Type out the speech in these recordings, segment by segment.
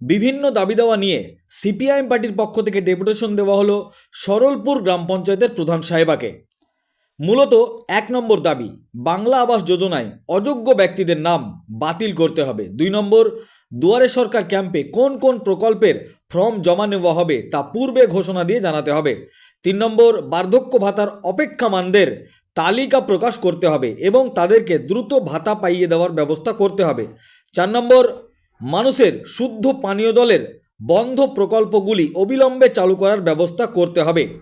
বিভিন্ন দাবি দেওয়া নিয়ে সিপিআইএম পার্টির পক্ষ থেকে ডেপুটেশন দেওয়া হলো সরলপুর গ্রাম পঞ্চায়েতের প্রধান সাহেবাকে। মূলত এক নম্বর দাবি, বাংলা আবাস যোজনায় অযোগ্য ব্যক্তিদের নাম বাতিল করতে হবে। দুই নম্বর, দুয়ারে সরকার ক্যাম্পে কোন কোন প্রকল্পের ফর্ম জমা নেওয়া হবে তা পূর্বে ঘোষণা দিয়ে জানাতে হবে। তিন নম্বর, বার্ধক্য ভাতার অপেক্ষামানদের তালিকা প্রকাশ করতে হবে এবং তাদেরকে দ্রুত ভাতা পাইয়ে দেওয়ার ব্যবস্থা করতে হবে। চার নম্বর মানুষের শুদ্ধ পানীয় জলের বন্ধ প্রকল্পগুলি অবিলম্বে চালু করার ব্যবস্থা করতে হবে।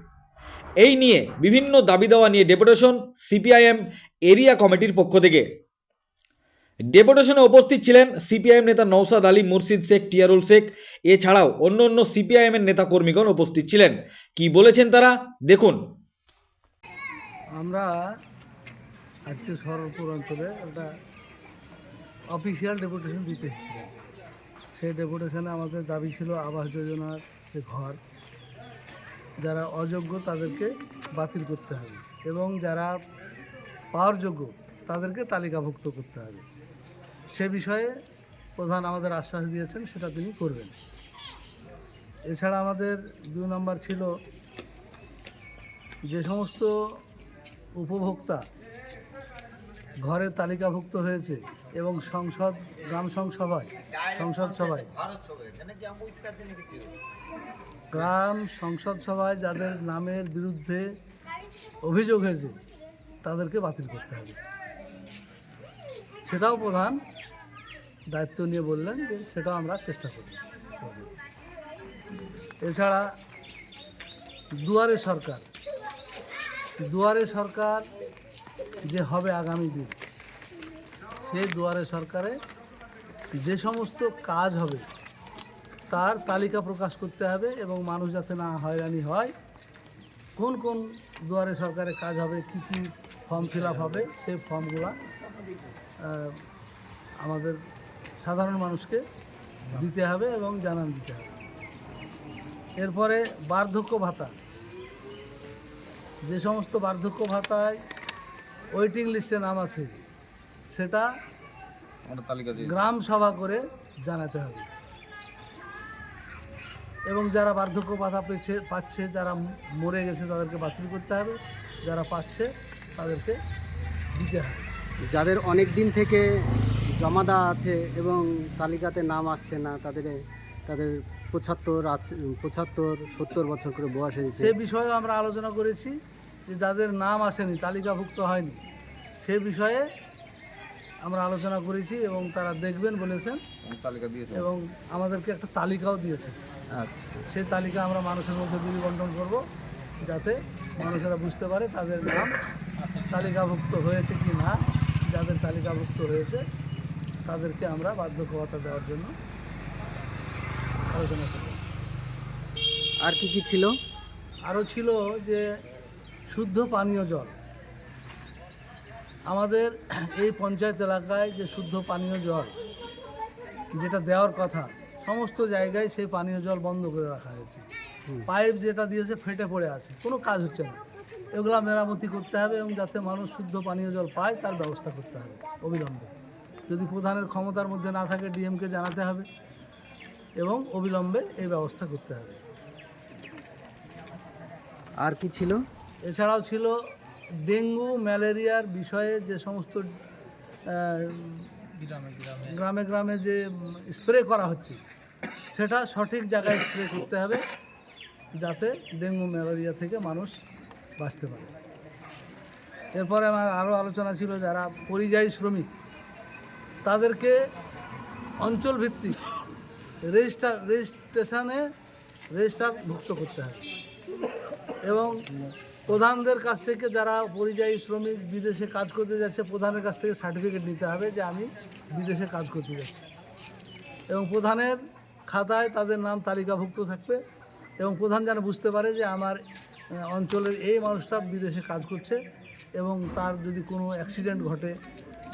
এই নিয়ে বিভিন্ন দাবি দেওয়া নিয়ে ডেপুটেশন সিপিআইএম এরিয়া কমিটির পক্ষ থেকে। ডেপুটেশনে উপস্থিত ছিলেন সিপিআইএম নেতা নৌসাদ আলী, মুর্শিদ শেখ, টিয়ারুল শেখ। এছাড়াও অন্য অন্য সিপিআইএমের নেতা কর্মীগণ উপস্থিত ছিলেন। কি বলেছেন তারা? দেখুন। আমরা আজকে সরলপুর অঞ্চলে একটা অফিসিয়াল ডেপুটেশন দিতে এসেছিলাম। সেই ডেপুটেশনে আমাদের দাবি ছিল আবাস যোজনার যে ঘর, যারা অযোগ্য তাদেরকে বাতিল করতে হবে এবং যারা পাওয়ার যোগ্য তাদেরকে তালিকাভুক্ত করতে হবে। সে বিষয়ে প্রধান আমাদের আশ্বাস দিয়েছেন, সেটা তিনি করবেন। এছাড়া আমাদের দুই নম্বর ছিল যে সমস্ত উপভোক্তা ঘরে তালিকাভুক্ত হয়েছে এবং সংসদ, গ্রাম সংসভায় সংসদ সভায় গ্রাম সংসদ সভায় যাদের নামের বিরুদ্ধে অভিযোগ হয়েছে, তাদেরকে বাতিল করতে হবে সেটাও প্রধান দায়িত্ব নিয়ে বললেন যে সেটাও আমরা চেষ্টা করব। এছাড়া দুয়ারে সরকার দুয়ারে সরকার যে হবে আগামী দিন সেই দুয়ারে সরকারে, যে সমস্ত কাজ হবে, তার তালিকা প্রকাশ করতে হবে এবং মানুষ যাতে না হয়রানি হয়, কোন কোন দুয়ারে সরকারে কাজ হবে, কি কি ফর্ম ফিল হবে সেই ফর্মগুলো আমাদের সাধারণ মানুষকে দিতে হবে এবং জানান দিতে হবে। এরপরে বার্ধক্য ভাতা। যে সমস্ত বার্ধক্য ভাতায় ওয়েটিং লিস্টে নাম আছে সেটা গ্রাম সভা করে জানাতে হবে। এবং যারা বার্ধক্য ভাতা পেয়েছে পাচ্ছে যারা মরে গেছে তাদেরকে বাতিল করতে হবে। যারা পাচ্ছে তাদেরকে দিতে হবে। যাদের অনেক দিন থেকে জমা দেওয়া আছে এবং তালিকাতে নাম আসছে না তাদের তাদের পঁচাত্তর আছে পঁচাত্তর সত্তর বছর করে বয়স হয়েছে। সে বিষয়ে আমরা আলোচনা করেছি যে যাদের নাম আসেনি তালিকাভুক্ত হয়নি সে বিষয়ে আমরা আলোচনা করেছি এবং তারা দেখবেন বলেছেন এবং আমাদেরকে একটা তালিকাও দিয়েছে। আচ্ছা। সেই তালিকা আমরা মানুষের মধ্যে বিলি বন্টন করব যাতে মানুষেরা বুঝতে পারে তাদের নাম তালিকাভুক্ত হয়েছে কি না। যাদের তালিকাভুক্ত হয়েছে তাদেরকে আমরা বার্ধক্য ভাতা দেওয়ার জন্য আলোচনা করব। আর কি কি ছিল? আরও ছিল যে শুদ্ধ পানীয় জল। আমাদের এই পঞ্চায়েত এলাকায় যে শুদ্ধ পানীয় জল যেটা দেওয়ার কথা সমস্ত জায়গায় সেই পানীয় জল বন্ধ করে রাখা হয়েছে। পাইপ যেটা দিয়েছে ফেটে পড়ে আছে কোনো কাজ হচ্ছে না। এগুলো মেরামতি করতে হবে এবং যাতে মানুষ শুদ্ধ পানীয় জল পায় তার ব্যবস্থা করতে হবে অবিলম্বে। যদি প্রধানের ক্ষমতার মধ্যে না থাকে ডিএমকে জানাতে হবে এবং অবিলম্বে এই ব্যবস্থা করতে হবে। আর কি ছিল? এছাড়াও ছিল ডেঙ্গু ম্যালেরিয়ার বিষয়ে যে সমস্ত গ্রামে গ্রামে। যে স্প্রে করা হচ্ছে সেটা সঠিক জায়গায় স্প্রে করতে হবে যাতে ডেঙ্গু ম্যালেরিয়া থেকে মানুষ বাঁচতে পারে। এরপরে আমার আরও আলোচনা ছিল যারা পরিযায়ী শ্রমিক তাদেরকে অঞ্চলভিত্তিক রেজিস্টার রেজিস্ট্রেশনে রেজিস্টারভুক্ত করতে হবে। এবং প্রধানদের কাছ থেকে যারা পরিযায়ী শ্রমিক বিদেশে কাজ করতে যাচ্ছে, প্রধানের কাছ থেকে সার্টিফিকেট নিতে হবে যে আমি বিদেশে কাজ করতে যাচ্ছি। এবং প্রধানের খাতায় তাদের নাম তালিকাভুক্ত থাকবে এবং প্রধান যেন বুঝতে পারে যে আমার অঞ্চলের এই মানুষটা বিদেশে কাজ করছে এবং তার যদি কোনো অ্যাক্সিডেন্ট ঘটে,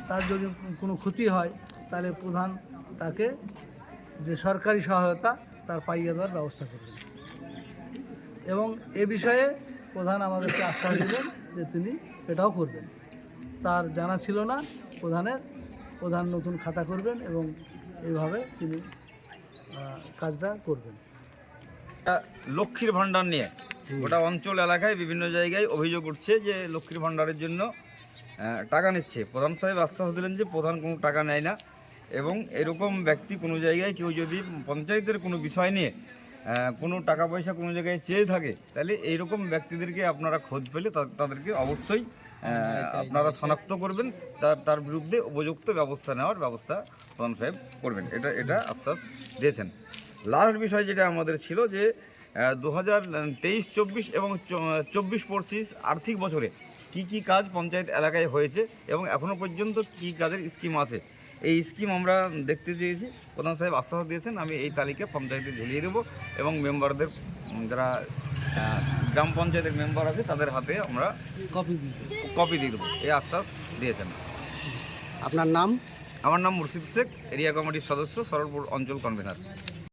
তার যদি কোনো ক্ষতি হয়, তাহলে প্রধান তাকে যে সরকারি সহায়তা, তার পাইয়ে দেওয়ার ব্যবস্থা করবে এবং এ বিষয়ে প্রধান আমাদেরকে আশ্বাস দিলেন যে তিনি এটাও করবেন। তার জানা ছিল না প্রধানের প্রধান নতুন খাতা করবেন এবং এইভাবে তিনি কাজটা করবেন। লক্ষ্মীর ভাণ্ডার নিয়ে গোটা অঞ্চল এলাকায় বিভিন্ন জায়গায় অভিযোগ উঠছে যে লক্ষ্মীর ভাণ্ডারের জন্য টাকা নিচ্ছে। প্রধান সাহেব আশ্বাস দিলেন যে প্রধান কোনো টাকা নেয় না এবং এরকম ব্যক্তি কোনো জায়গায় কেউ যদি পঞ্চায়েতের কোনো বিষয় নিয়ে কোনো টাকা পয়সা কোনো জায়গায় চেয়ে থাকে তাহলে এইরকম ব্যক্তিদেরকে আপনারা খোঁজ পেলে তাদেরকে অবশ্যই আপনারা শনাক্ত করবেন তার তার বিরুদ্ধে উপযুক্ত ব্যবস্থা নেওয়ার ব্যবস্থা প্রধান সাহেব করবেন। এটা এটা আশ্বাস দিয়েছেন। লাস্ট বিষয় যেটা আমাদের ছিল যে দু হাজার তেইশ চব্বিশ এবং চব্বিশ পঁচিশ আর্থিক বছরে কি কি কাজ পঞ্চায়েত এলাকায় হয়েছে এবং এখনও পর্যন্ত কি কাজের স্কিম আছে? এই স্কিম আমরা দেখতে চেয়েছি। প্রধান সাহেব আশ্বাস দিয়েছেন আমি এই তালিকা পঞ্চায়েতে ঝুলিয়ে দেবো এবং মেম্বারদের যারা গ্রাম পঞ্চায়েতের মেম্বার আছে তাদের হাতে আমরা কপি কপি দিয়ে দেবো। এই আশ্বাস দিয়েছেন। আপনার নাম? আমার নাম মুর্শিদ শেখ এরিয়া কমিটির সদস্য সরলপুর অঞ্চল কনভেনার